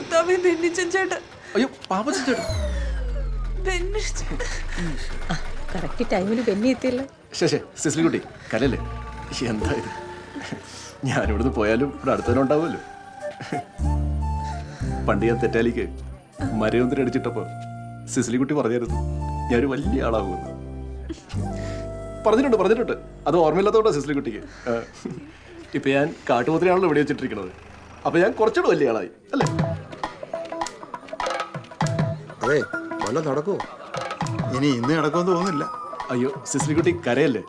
കർത്താവേ അയ്യോ പാപ്പച്ചൻ കറക്റ്റ് ടൈമിൽ ബെന്നി എത്തിയല്ലോ. ശേ സിസ്ലി കുട്ടി കലല്ലേ എന്താ ഇത്? ഞാനിവിടുന്ന് പോയാലും ഇവിടെ അടുത്തന്നെ ഉണ്ടാവുമല്ലോ പണ്ട് ഞാൻ തെറ്റാലിക്ക് മരയൊന്നിന് അടിച്ചിട്ടപ്പോ സിസ്ലി കുട്ടി പറഞ്ഞായിരുന്നു ഞാനൊരു വലിയ ആളാകുമെന്ന്. പറഞ്ഞിട്ടുണ്ട് പറഞ്ഞിട്ടുണ്ട്. അത് ഓർമ്മയില്ലാത്തതുകൊണ്ടാണ് സിസ്ലി കുട്ടിക്ക് ഇപ്പൊ ഞാൻ കാട്ടുപോത്തിനാണല്ലോ ഇവിടെ വെച്ചിട്ടിരിക്കുന്നത്. അപ്പൊ ഞാൻ കുറച്ചുകൂടെ വലിയ ആളായി അല്ലേ? അതെ വല്ല നടക്കോ. ഇനി ഇന്ന് നടക്കുമെന്ന് തോന്നുന്നില്ല. അയ്യോ സിസ്ലി കുട്ടി കരയല്ലേ?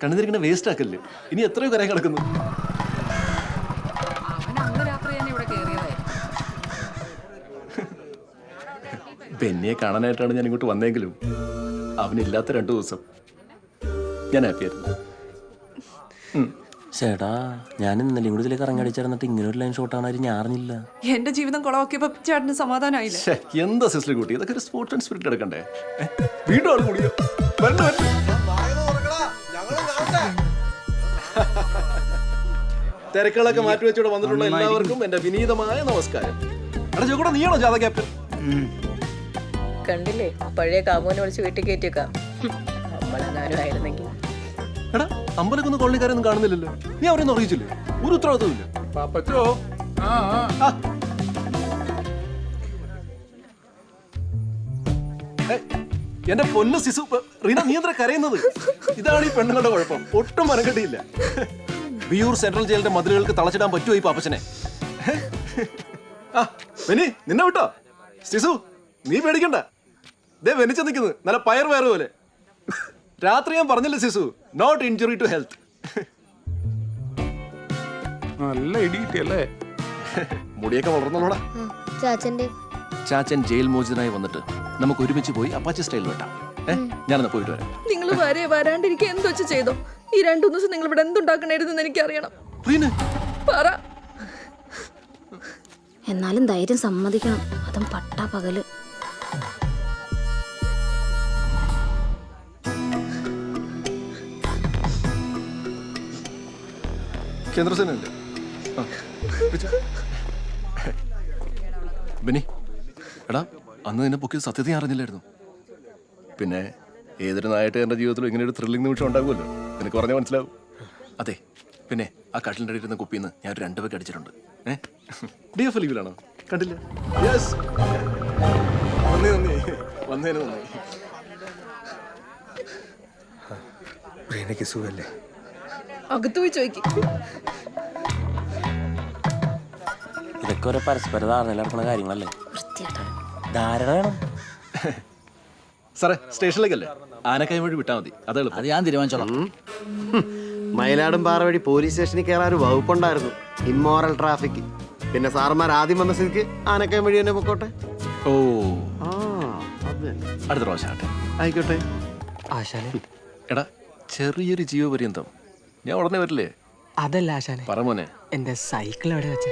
കണ്ണുതിരിക്കണ വേസ്റ്റ് ആക്കല്ലേ? ഇനി എത്രയോ കരയാൻ കിടക്കുന്നു. ബെന്നിയെ കാണാനായിട്ടാണ് ഞാൻ ഇങ്ങോട്ട് വന്നെങ്കിലും അവനില്ലാത്ത രണ്ടു ദിവസം ഞാൻ ഹാപ്പിയായിരുന്നു. ചേട്ടാ ഞാൻ ഇന്നലെയും കൂടി ഇതിലേക്ക് ഇറങ്ങടിച്ചിരുന്നിട്ട് ഇങ്ങനെ ഒരു ലൈൻ ഷോട്ടാണ് ഞാൻ അറിഞ്ഞില്ല. എന്റെ ജീവിതം കുളവാക്കിയപ്പോ ചേട്ടന് സമാധാനമായില്ലേ? ശ്ശേ, എന്താ സിസ്ലി കുട്ടി? ഇതൊക്കെ ഒരു സ്പോർട്സ് ആൻഡ് സ്പിരിറ്റ് എടുക്കണ്ടേ? ഏ? വീണ്ടും ആൾ കൂടിയോ. തിരക്കുകളൊക്കെ മാറ്റി വെച്ചോടെ വന്നിട്ടുള്ള എല്ലാവർക്കും എന്റെ വിനീതമായ നമസ്കാരം. എടാ ചോക്കൂടെ നീയാണോ ജാഥ ക്യാപ്റ്റൻ? കണ്ടില്ലേ പഴയ കാമോനെ വിളിച്ച് വീട്ടിൽ കയറ്റിയേക്കാം. നമ്മളെങ്ങാനും ആയിരുന്നെങ്കിൽ. അമ്പലക്കൊന്നും കോളനിക്കാരൊന്നും കാണുന്നില്ലല്ലോ. നീ അവരൊന്നും അറിയിച്ചില്ലേ? ഒരു ഉത്തരവാദിത്തമില്ല പാപ്പച്ചോ? ആ ആ. ഏ, എന്റെ പൊന്ന് സിസു റീന നീ എന്താ കരയുന്നത്? ഇതാണ് ഈ പെണ്ണുങ്ങളുടെ കുഴപ്പം. ഒട്ടും മനക്കെട്ടിയില്ല. വിയൂർ സെൻട്രൽ ജയിലിന്റെ മതിലുകൾക്ക് തളച്ചിടാൻ പറ്റുമോ ഈ പാപ്പച്ചനെ? ആ വെനി നിന്നെ വിട്ടോ? സിസു നീ പേടിക്കണ്ട. ദേ വെനിച്ച നിൽക്കുന്നത് നല്ല പയർ വയറ് പോലെ. രാത്രി ഞാൻ പറഞ്ഞില്ല സിസു? നോട്ട് ഇഞ്ചുറി ടു ഹെൽത്ത് നല്ല ഇടി കിട്ടിയല്ലേ? മുടിയൊക്കെ വളർന്നോടാ ചാച്ചന്റെ ചാച്ചൻ ജയിൽ മോചിതനായി വന്നിട്ട് നമുക്ക് ഒരുമിച്ച് പോയി അപ്പാച്ചി സ്റ്റൈൽ വെട്ടാം. ഏഹ് ഞാനൊന്ന് പോയിട്ട് വരാം. നിങ്ങൾ വരെ വരാണ്ടിരിക്കുക എന്തോ വെച്ച് ചെയ്തോ? ഈ രണ്ടു ദിവസം നിങ്ങൾ ഇവിടെ എന്തുണ്ടാക്കണായിരുന്നു എനിക്ക് അറിയണം റീന. പറ. എന്നാലും ധൈര്യം സമ്മതിക്കണം. അതും പട്ടാ പകൽ. കേന്ദ്രസേനല്ലേ ബിനി എടാ അന്ന് നിന്നെ പൊക്കിയത് സത്യത ഞാൻ അറിഞ്ഞില്ലായിരുന്നു. പിന്നെ ഏതൊരു നായിട്ട് എന്റെ ജീവിതത്തിലും ഇങ്ങനെ ഒരു ത്രില്ലിംഗ് നിമിഷം ഉണ്ടാകുമല്ലോ? നിനക്ക് പറഞ്ഞാൽ മനസ്സിലാവും. അതെ പിന്നെ ആ കട്ടിലിന്റെ അടിയിരുന്ന കുപ്പിയിൽ നിന്ന് ഞാൻ ഒരു രണ്ട് പേക്ക് അടിച്ചിട്ടുണ്ട്. ഏ? ഡി എഫ് ലീവിലാണോ കണ്ടില്ല. യെസ് നന്ദി നന്ദി. വന്നതിന് നന്ദി. റീനയ്ക്ക് സുഖല്ലേ അകത്ത് പോയി ചോദിക്കും. ഇതൊക്കെ ഒരു പരസ്പര ധാരണ നടക്കുന്ന കാര്യങ്ങളല്ലേ? ധാരണ വേണം. സാറേ സ്റ്റേഷനിലേക്കല്ലേ? ആനക്കായ വഴി വിട്ടാൽ മതി. അത് എളുപ്പം. അത് ഞാൻ തീരുമാനിച്ചോളാം. മയിലാടും പാറ വഴി പോലീസ് സ്റ്റേഷനിൽ കയറാൻ ഒരു വകുപ്പുണ്ടായിരുന്നു. ഇമ്മോറൽ ട്രാഫിക് പിന്നെ സാറന്മാർ ആദ്യം വന്ന സ്ഥിതിക്ക് ആനക്കയം വഴി തന്നെ പൊക്കോട്ടെ? ഓ. ആ അത് തന്നെ. അടുത്ത പ്രാവശ്യം ആട്ടെ ആയിക്കോട്ടെ. ആശാലെ എടാ ചെറിയൊരു ജീവപര്യന്തം. ഞാൻ ഉടനെ വരില്ലേ? അതല്ല ആശാനെ. പറമോനെ എന്റെ സൈക്കിൾ എവിടെ വെച്ച്.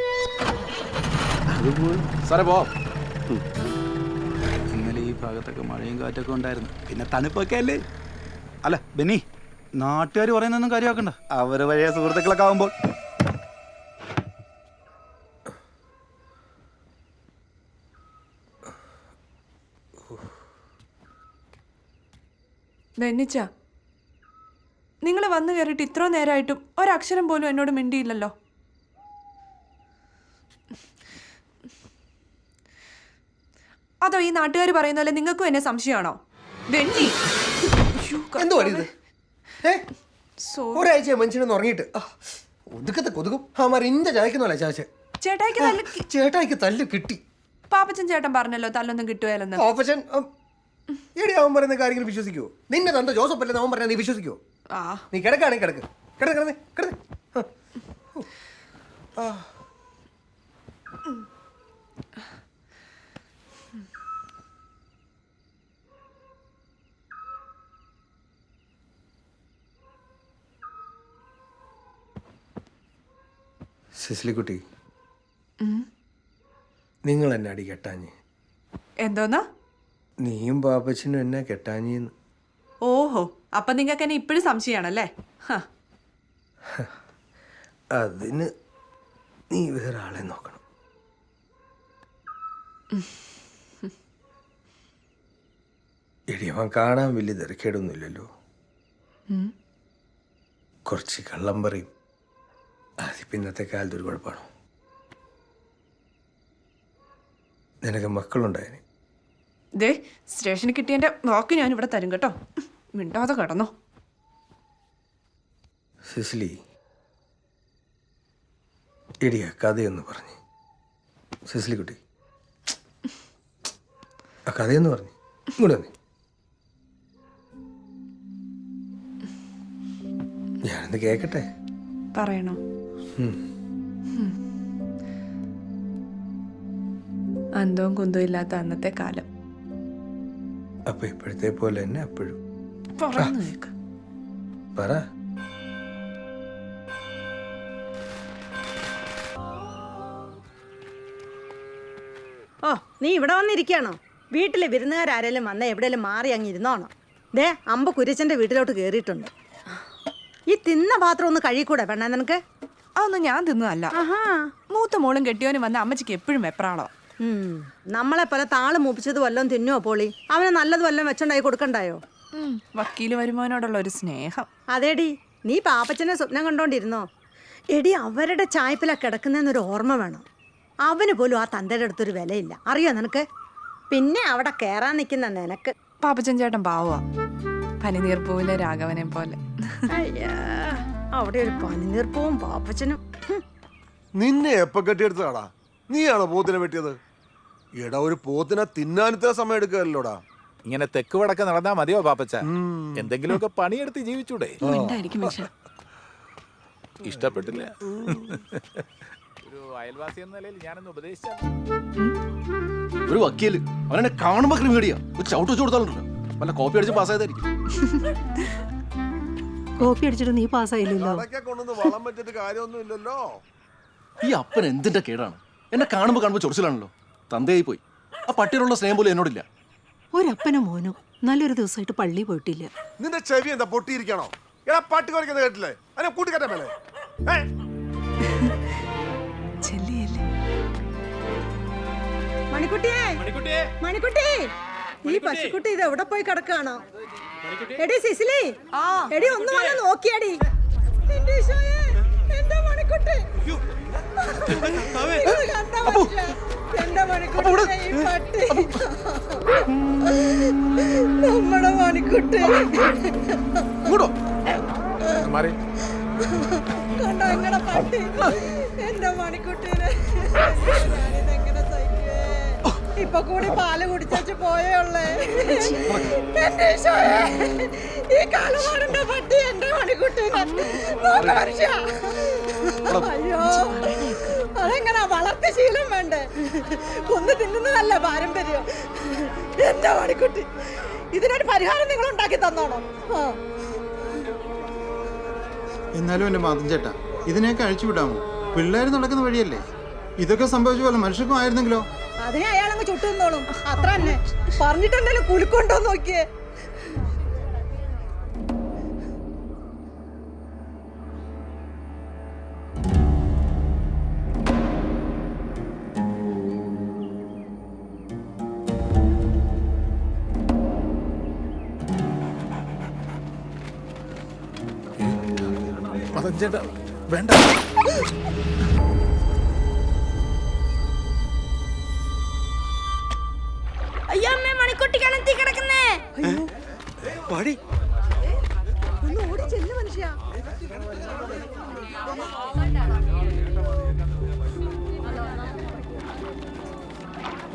സാറേ പോ. ഇന്നലെ ഈ ഭാഗത്തൊക്കെ മഴയും കാറ്റൊക്കെ ഉണ്ടായിരുന്നു. പിന്നെ തണുപ്പൊക്കെ അല്ലേ? അല്ല ബെന്നി നാട്ടുകാർ പറയുന്നൊന്നും കാര്യമാക്കണ്ട. അവർ വഴിയ സുഹൃത്തുക്കളൊക്കെ ആവുമ്പോൾ. ബെന്നിച്ച നിങ്ങൾ വന്നു കയറിയിട്ട് ഇത്ര നേരമായിട്ടും ഒരക്ഷരം പോലും എന്നോട് മിണ്ടിയില്ലല്ലോ. അതോ ഈ നാട്ടുകാർ പറയുന്ന പോലെ നിങ്ങൾക്കും എന്നെ സംശയമാണോ. ഒരാഴ്ച മനുഷ്യനൊന്ന് ഉറങ്ങിയിട്ട്. ഒതുക്കത്തെ കൊതുകും. അവന്മാർ ചായക്കുന്നല്ലേ ചാച്ച ചേട്ടായിക്ക് തല്ല് കിട്ടി. പാപ്പച്ചൻ ചേട്ടൻ പറഞ്ഞല്ലോ തല്ലൊന്നും കിട്ടുകയല്ലെന്ന്. പാപ്പച്ചൻ എടി അവൻ പറയുന്ന കാര്യങ്ങൾ വിശ്വസിക്കുവോ? നിന്നെ തന്റെ ജോസഫ് അല്ലെന്ന് അവൻ പറഞ്ഞാൽ നീ വിശ്വസിക്കുവോ? ആ നീ കിടക്കാണ് കിടക്ക്. കിടക്ക് കിടന്ന് കിടന്ന് ആ. ആ. സിസ്ലിക്കുട്ടി. നിങ്ങൾ എന്നെ അടി കെട്ടാഞ്ഞ്. എന്തോന്നാ? നീയും പാപ്പച്ചനും എന്നെ കെട്ടാഞ്ഞിന്ന്. ഓഹോ അപ്പൊ നിങ്ങൾക്ക് എന്നെ ഇപ്പോഴും സംശയമാണല്ലേ അതിന് നീ വേറെ ആളെ നോക്കണം. എടി അവൻ കാണാൻ വലിയ തിരക്കേടൊന്നുമില്ലല്ലോ. കുറച്ച് കള്ളം പറയും. അത് ഇന്നത്തെ കാലത്ത് ഒരു കുഴപ്പമാണോ. നിനക്ക് മക്കളുണ്ടായിന്? ദേ സ്റ്റേഷനിൽ കിട്ടിയതിന്റെ വാക്ക് ഞാൻ ഇവിടെ തരും കേട്ടോ. മിണ്ടാതെ കിടന്നോ. സിസിലി ഇടിയ കഥയെന്ന് പറഞ്ഞു. സിസിലി കുട്ടി ആ കഥയെന്ന് പറഞ്ഞ്. ഇങ്ങോട്ട് വന്നേ. ഞാനൊന്ന് കേക്കട്ടെ? പറയണോ. അന്തവും കുന്തവും ഇല്ലാത്ത അന്നത്തെ കാലം. അപ്പൊ ഇപ്പോഴത്തെ പോലെ തന്നെ അപ്പോഴും. പറയുന്നു കേക്ക് പറ ഓ നീ ഇവിടെ വന്നിരിക്കുകയാണോ? വീട്ടിലെ വിരുന്നുകാരാരെങ്കിലും വന്ന എവിടെയെങ്കിലും മാറി അങ്ങ് ഇരുന്നോണോ. ദേ അമ്പ കുരിച്ചന്റെ വീട്ടിലോട്ട് കയറിയിട്ടുണ്ട് ഈ തിന്ന പാത്രം ഒന്ന് കഴിക്കൂടെ പെണ്ണ നിനക്ക്? അതൊന്നും ഞാൻ തിന്നതല്ല. ആഹാ. മൂത്ത മോളും കെട്ടിയോനും വന്ന അമ്മച്ചിക്ക് എപ്പോഴും വെപ്രാളോ. നമ്മളെ പോലെ താൾ മൂപ്പിച്ചത് വല്ലതും തിന്നുവോ പോളി? അവനെ നല്ലത് വല്ലതും വെച്ചുണ്ടായി കൊടുക്കണ്ടായോ? വക്കീൽ വരുമാനോടുള്ള ഒരു സ്നേഹം. അതേടി നീ പാപ്പച്ചനെ സ്വപ്നം കണ്ടോണ്ടിരുന്നോ? എടി അവരുടെ ചായ്പിലാ കിടക്കുന്നതെന്നൊരു ഓർമ്മ വേണം. അവന് പോലും ആ തന്റെ അടുത്തൊരു വിലയില്ല. അറിയോ നിനക്ക്? പിന്നെ അവിടെ കയറാൻ നിൽക്കുന്ന നിനക്ക്. പാപ്പച്ചൻ ചേട്ടൻ പാവുക പനിനീർപ്പൂവിലെ രാഘവനെ പോലെ. അയ്യാ അവിടെ ഒരു പനിനീർപ്പൂവും പാപ്പച്ചനും. നിന്നെ എപ്പ കെട്ടിയെടുത്തതാടാ? നീയാണോ പോത്തിനെ വെട്ടിയത്? എടാ ഒരു പോത്തിനെ തിന്നാനത്തെ സമയം എടുക്കുകയല്ലോടാ ഇങ്ങനെ തെക്ക് വടക്ക് നടന്നാ മതിയോ പാപ്പച്ച എന്തെങ്കിലുമൊക്കെ പണിയെടുത്ത് ജീവിച്ചൂടെ. ഇഷ്ടപ്പെട്ടില്ല. ഒരു അയൽവാസി എന്ന നിലയിൽ ഞാനൊന്ന് ഉപദേശിച്ച ഒരു വക്കീൽ. അവനെ കാണുമ്പോ ക്രിമിനടിയാ ഒരു ചവിട്ട് വെച്ച് കൊടുത്താലുണ്ടല്ലോ. വല്ല കോപ്പി അടിച്ച് പാസ്സായതായിരിക്കും. കോപ്പി അടിച്ചിട്ട് നീ പാസ്സായില്ലല്ലോ. അതൊക്കെ വളം വെച്ചിട്ട് കാര്യമൊന്നുമില്ലല്ലോ. ഈ അപ്പൻ എന്തിന്റെ കേടാണ്? എന്നെ കാണുമ്പോ കാണുമ്പോ ചൊറിച്ചിലാണല്ലോ. തന്തയായി പോയി. ആ പട്ടിയോടുള്ള സ്നേഹം പോലും എന്നോടില്ല. ഒരപ്പനും മോനും. നല്ലൊരു ദിവസമായിട്ട് പള്ളി പോയിട്ടില്ല. നിന്റെ ചെവി എന്താ പൊട്ടിയിരിക്കണോ? എടാ പാട്ട് കുറയ്ക്കുന്ന കേട്ടില്ലേ? അതിനെ മേലെ? ചെല്ലിയല്ലേ. മണിക്കുട്ടിയെ. മണിക്കുട്ടി. ഈ പശുക്കുട്ടി ഇത് എവിടെ പോയി കിടക്കാണോ? എടി സിസിലി. എടി ഒന്ന് വന്ന് നോക്കിയടി. എന്റെ ഈശോയെ, മണിക്കുട്ടി? കണ്ടോ മണിക്കുട്ടി നമ്മുടെ മണിക്കുട്ടി ഇങ്ങോട്ടോ. മാറി. കണ്ടോ എങ്ങനെ പട്ടി? എന്റെ മണിക്കുട്ടീനെ. എങ്ങനെ ഇപ്പൊ കൂടി പാൽ കുടിച്ചു പോയേ ഉള്ളേ. എന്റെ ഈ കാലമാടിന്റെ പട്ടി എന്റെ മണിക്കുട്ടീനെ. അയ്യോ. അതെങ്ങനെ വളർത്ത ശീലം വേണ്ടേ? കൊന്ന് തിന്നുന്നതല്ല പാരമ്പര്യം. എന്റെ മണിക്കുട്ടി ഇതിനൊരു പരിഹാരം നിങ്ങൾ ഉണ്ടാക്കി തന്നോണം? എന്നാലും എന്റെ മാതം ചേട്ടാ ഇതിനെയൊക്കെ അഴിച്ചു വിടാമോ? പിള്ളേർ നടക്കുന്ന വഴിയല്ലേ? ഇതൊക്കെ സംഭവിച്ച പോലെ മനുഷ്യർക്കും ആയിരുന്നെങ്കിലോ? അതിനെ അയാളങ്ങ് ചുട്ടു നിന്നോളും അത്ര തന്നെ. പറഞ്ഞിട്ടുണ്ടല്ലോ കുലുക്കൊണ്ടോ നോക്കിയേ. ചേട്ടാ വേണ്ട. അയ്യോ അമ്മേ മണിക്കുട്ടി കിണറ്റി കിടക്കുന്നേ? പടി. ഒന്ന് ഓടി ചെല്ലു മനുഷ്യ.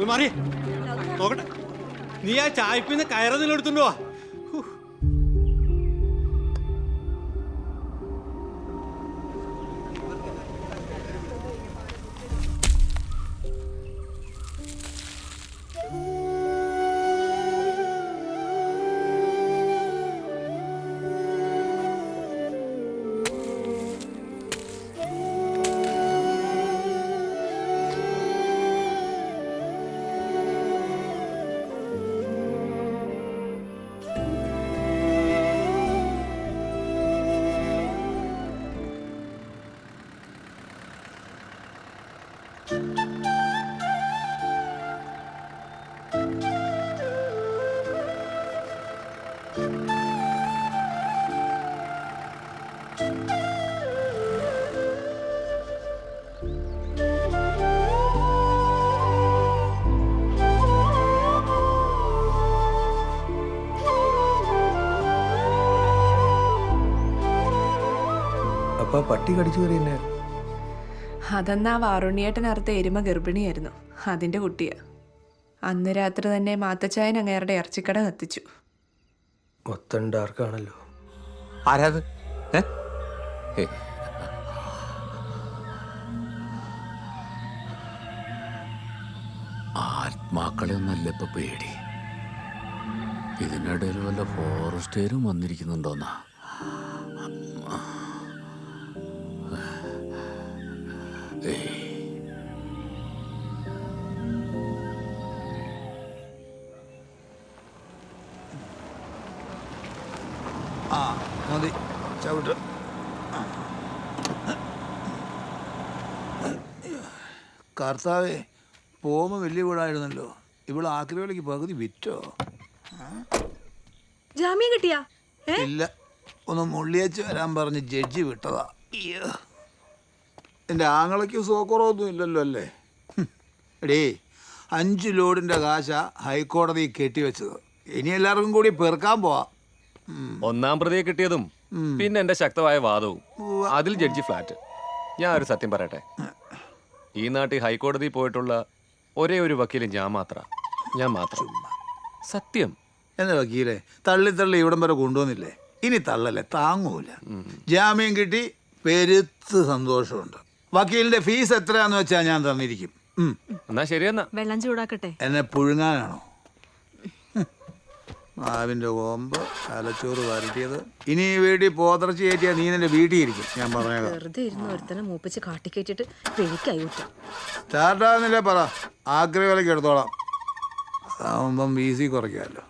മാറി നോക്കട്ടെ. നീ ആ ചായപ്പിന്ന് കയറുന്നില്ല എടുത്തുണ്ടോ പട്ടി കടിച്ചു കയറി തന്നെ അതെന്നാ വാറുണ്ണിയേട്ടനറുത്ത എരുമ ഗർഭിണിയായിരുന്നു. അതിന്റെ കുട്ടിയാ. അന്ന് രാത്രി തന്നെ മാത്തച്ചായൻ അങ്ങേരുടെ ഇറച്ചിക്കട കത്തിച്ചു. മൊത്തം ഡാർക്കാണല്ലോ ആരാത്? ആത്മാക്കളെ ഒന്നല്ല ഇപ്പൊ പേടി. ഇതിനിടയിൽ വല്ല ഫോറസ്റ്റേരും വന്നിരിക്കുന്നുണ്ടോന്നാ? ആ മതി ചവിട്ട്. കർത്താവേ പോമ വലിയ വീടായിരുന്നല്ലോ. ഇവിടെ ആക്രവിലേക്ക് പകുതി വിറ്റോ? ജാമ്യം കിട്ടിയാ? ഇല്ല. ഒന്ന് മുള്ളിയച്ച് വരാൻ പറഞ്ഞ് ജഡ്ജി വിട്ടതാ. അയ്യോ. എന്റെ ആങ്ങളയ്ക്ക് സുഖക്കുറവൊന്നും ഇല്ലല്ലോ അല്ലേ. എടീ അഞ്ച് ലോഡിന്റെ കാശ ഹൈക്കോടതി കെട്ടിവെച്ചത് ഇനി എല്ലാവർക്കും കൂടി പെറുക്കാൻ പോവാ. ഒന്നാം പ്രതിയെ കിട്ടിയതും പിന്നെ എന്റെ ശക്തമായ വാദവും. അതിൽ ജഡ്ജി ഫ്ലാറ്റ്. ഞാൻ ഒരു സത്യം പറയട്ടെ? ഈ നാട്ടിൽ ഹൈക്കോടതി പോയിട്ടുള്ള ഒരേ ഒരു വക്കീൽ ഞാൻ മാത്ര. ഞാൻ മാത്രം. സത്യം. എന്നെ വക്കീലെ? തള്ളി തള്ളി ഇവിടം വരെ കൊണ്ടുവന്നില്ലേ? ഇനി തള്ളല്ലേ? താങ്ങൂല. ജാമ്യം കിട്ടി പെരുത്ത് സന്തോഷമുണ്ട്. വക്കീലിന്റെ ഫീസ് എത്രയാന്ന് വെച്ചാ ഞാൻ തന്നിരിക്കും. ഉം. എന്നാ ശരിയെന്നാ വെള്ളം ചൂടാക്കട്ടെ. എന്നെ പുഴുങ്ങാനാണോ. മാവിന്റെ കോമ്പ് തലച്ചോറ് വരട്ടിയത്. ഇനി ഈ വീട്ടിൽ പോതർച്ച കയറ്റിയാൽ നീ നിന്റെ വീട്ടിൽ ഇരിക്കും. ഞാൻ പറഞ്ഞേക്കാം. വെറുതെ ഇരുന്ന് ഒരുത്തനെ മൂപ്പിച്ച് കാട്ടിക്കേറ്റിട്ട് പെരിക്കായി ഊറ്റാം സ്റ്റാർട്ടാകുന്നില്ലേ പറ. ആക്രി വിലക്ക് എടുത്തോളാം. അതാവുമ്പം വീസി കുറയ്ക്കാമല്ലോ.